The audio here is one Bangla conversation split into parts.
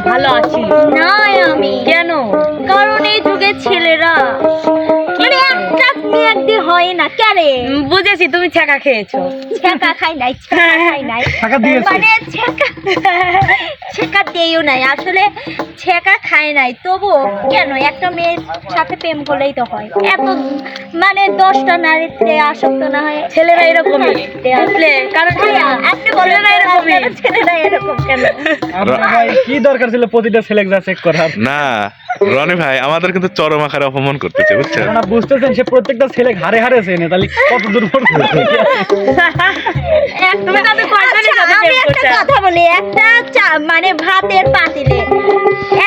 ভালো আছি। না বুঝেছি তুমি ছেঁকা খেয়েছো। ছেঁকা খাই নাই ছেঁকা খাই নাই। টাকা দিয়েছে। মানে ছেঁকা ছেঁকা দেইও নাই আসলে ছেঁকা খায় নাই। তবু কেন একটা মেয়ের সাথে প্রেম করলেই তো হয়। এত মানে দশটা নারীতে আসক্ত না হয়। ছেলেরা এরকমই। আসলে কারণ আপনি বলেন ছেলেরা এরকমই। আপনারা ছেলেরা এরকম কেন? ভাই কি দরকার ছিল প্রতিটা ছেলে যা চেক করার? না রনি ভাই আমাদের কিন্তু চরম আকারে অপমান করতেছে বুঝছেন? আপনারা বুঝতেছেন সে প্রত্যেকটা ছেলে হারে হারে চেনে তাহলে কত দূর আচ্ছা, আমি প্রেম একটা করছ? কথা বলি একটা চা- মানে ভাতের পাতিলে।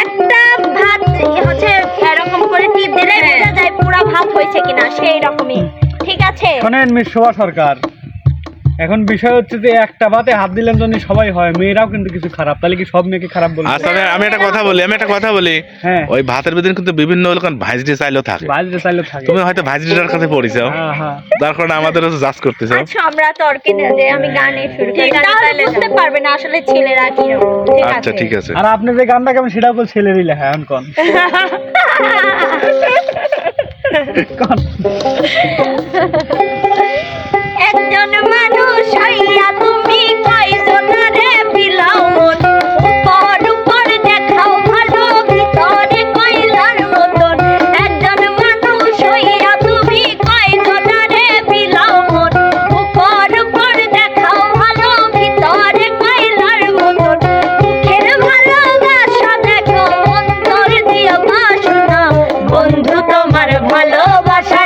একটা ভাত হচ্ছে এরকম করে টিপ দিলে। বোঝা যায় পুরো ভাত হয়েছে কিনা সেই রকমই ঠিক আছে? শোনেন মিস সরকার। এখন বিষয় হচ্ছে যে একটা বাতে হাত দিলেন জন্য সবাই হয় মেয়েরাও কিন্তু কিছু খারাপ। তাহলে কি সব মেয়েকে খারাপ বলব আচ্ছা আমি- আমি একটা কথা বলি আমি একটা কথা বলি। হ্যাঁ। ওই ভাতের ভিতরে কিন্তু বিভিন্ন রকম ভাইজডি চাইলেও থাকে। বাজতে চাইলে থাকে। তুমি হয়তো ভাইজডিটার কাছে পড়িছো। হ্যাঁ হ্যাঁ। যার কারণে আমাদেরও জাজ করতেছো। আচ্ছা আমরা তর্কে না যে আমি গানে শুরু করি তাহলে তাহলে বুঝতে পারবে না আসলে ছেলেরা কি ঠিক আচ্ছা ঠিক আছে। আর আপনি যে গানটা কেমন সেটাও বল ছেলেরই লেখা এখন কন। কন। তোমার ভালোবাসার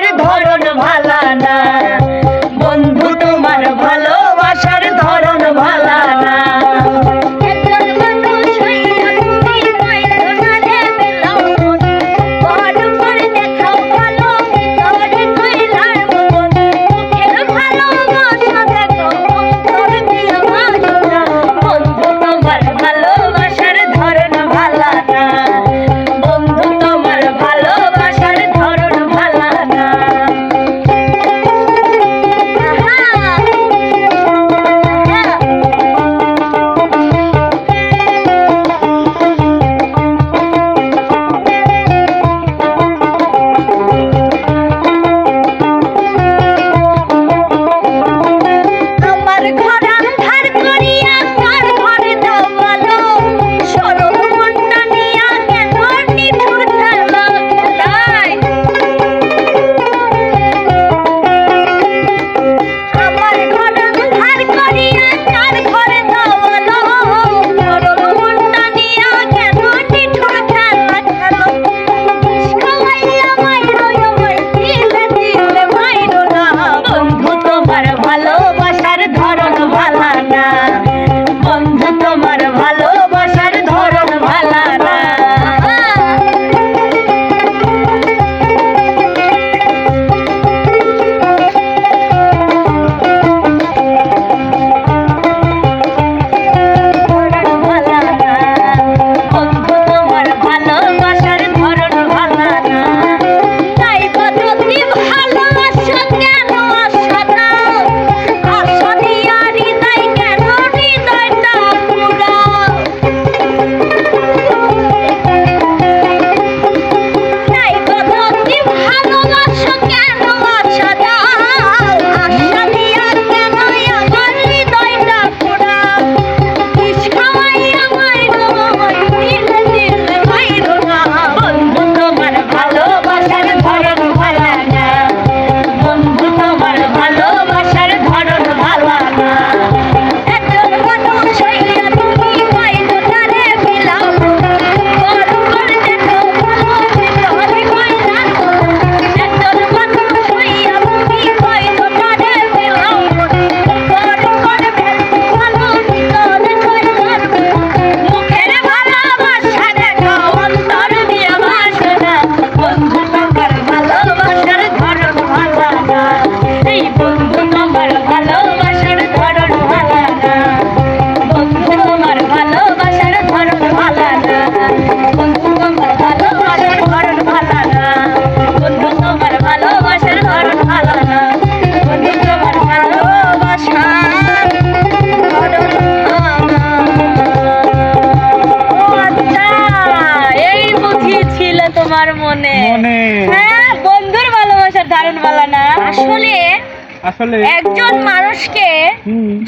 আসলে একজন মানুষকে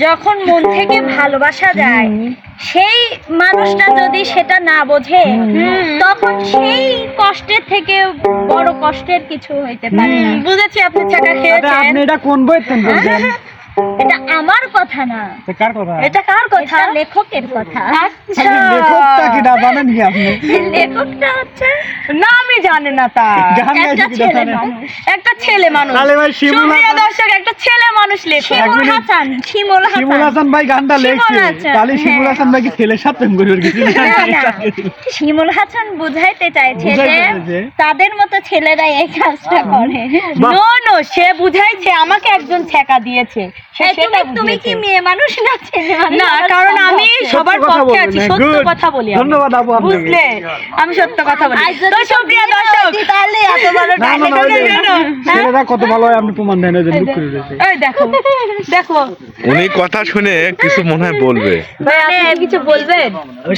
যখন মন থেকে ভালোবাসা যায় সেই মানুষটা যদি সেটা না বোঝে তখন সেই কষ্টের থেকে বড় কষ্টের কিছু হইতে পারে বুঝেছি আপনি ছাকা এটা খেয়েছেন। আপনি এটা কোন বইয়ের তেন এটা আমার কথা না। কার কথা? এটা কার কথা? লেখকের কথা। আচ্ছা। লেখকটা কি না জানেন কি আপনি? লেখকটা হচ্ছে না জানি না তা একটা ছেলে মানুষ। একটা ছেলে মানুষ। সুপ্রিয় হাসান- দর্শক একটা ছেলে মানুষ লেখে। শিমুল হাসান শিমুল শিমুল হাসান হাসান ভাই গানটা লেখছে। তাহলে শিমুল হ্যাঁ। হাসান ভাই কি ছেলের সাথে। শিমুল হাসান বুঝাইতে চাইছে যে তাদের মতো ছেলেরা এই কাজটা করে। নো নো সে বুঝাইছে আমাকে একজন ছেকা দিয়েছে। তুমি তুমি কি মেয়ে মানুষ না না কারণ আমি সবার পক্ষে আছি সত্য কথা বলি ধন্যবাদ আপু বুঝলে? আমি সত্য কথা বলি। তো সুপ্রিয় দর্শক। তাহলে এত বড় না, না, না, dialogue ওই যে কেন? ছেলেরা কত ভালো হয় আপনি প্রমাণ দেন ওই যে করে রয়েছে এই দেখো দেখো। উনি কথা শুনে কিছু মনে হয় বলবে। ভাই আপনি কিছু বলবেন? ওই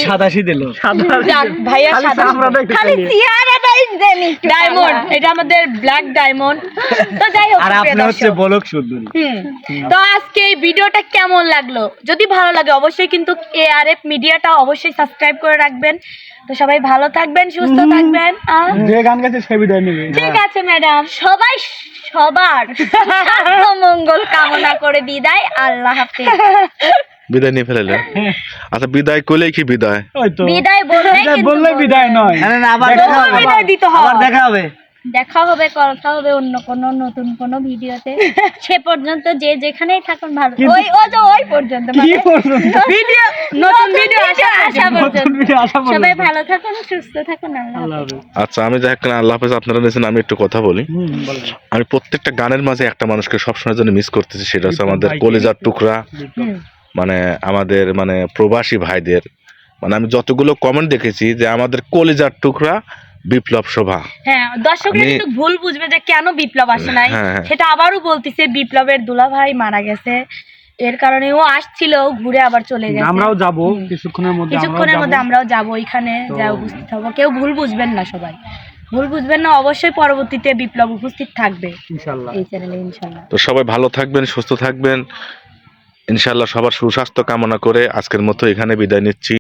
দিল। সাদা ভাইয়া সাদা খালি খালি। ডায়মন্ড এটা আমাদের ব্ল্যাক ডায়মন্ড তো যাই হোক আর আপনি হচ্ছে বলক সুন্দরী। তো আজকে এই ভিডিওটা কেমন লাগল? যদি ভালো লাগে অবশ্যই কিন্তু এআরএফ মিডিয়াটা অবশ্যই সাবস্ক্রাইব করে রাখবেন। তো সবাই ভালো থাকবেন সুস্থ থাকবেন। যে গান গাইছে সে বিদায় নেবে। ঠিক আছে ম্যাডাম সবাই সবার মঙ্গল কামনা করে বিদায়। আল্লাহ হাফেজ। বিদায় নিয়ে ফেলেলে? হ্যাঁ, আচ্ছা বিদায় করলেই কি বিদায়? বিদায় বললে বিদায় নয়। আবার হবে। হবে বিদায় দিতে হবে। আবার দেখা হবে। দেখা হবে কথা হবে অন্য কোনো নতুন কোনো ভিডিওতে। সে পর্যন্ত যে যেখানেই থাকুন ভালো ওই ও যে ওই পর্যন্ত কি মানে পর্যন্ত? ভিডিও নতুন ভিডিও আসা আসা পর্যন্ত। সবাই ভালো থাকুন সুস্থ থাকুন আল্লাহ। আচ্ছা আমি যাই আল্লাহ হাফেজ আপনারা নিয়েছেন আমি একটু কথা বলি। আমি প্রত্যেকটা গানের মাঝে একটা মানুষকে সবসময় জন্য মিস করতেছি সেটা হচ্ছে আমাদের কলিজার টুকরা। মানে আমাদের মানে প্রবাসী ভাইদের মানে আমি যতগুলো কমেন্ট দেখেছি যে আমাদের কলেজার টুকরা বিপ্লব শোভা। হ্যাঁ দর্শকরা আমি- কিন্তু ভুল বুঝবে যে কেন বিপ্লব আসে নাই। হ্যাঁ, হ্যাঁ। সেটা আবারও বলতিছে বিপ্লবের দুলাভাই মারা গেছে। এর কারণে ও আসছিল ঘুরে আবার চলে গেছে। আমরাও যাব কিছুক্ষণের মধ্যে কিছুক্ষণের আমরাও মধ্যে যাব। আমরাও যাব ওইখানে যা উপস্থিত হব। কেউ ভুল বুঝবেন না সবাই। ভুল বুঝবেন না অবশ্যই পরবর্তীতে বিপ্লব উপস্থিত থাকবে। ইনশাল্লাহ। এই চ্যানেলে ইনশাল্লাহ। তো সবাই ভালো থাকবেন সুস্থ থাকবেন। ইনশাল্লাহ সবার সুস্বাস্থ্য কামনা করে আজকের মতো এখানে বিদায় নিচ্ছি।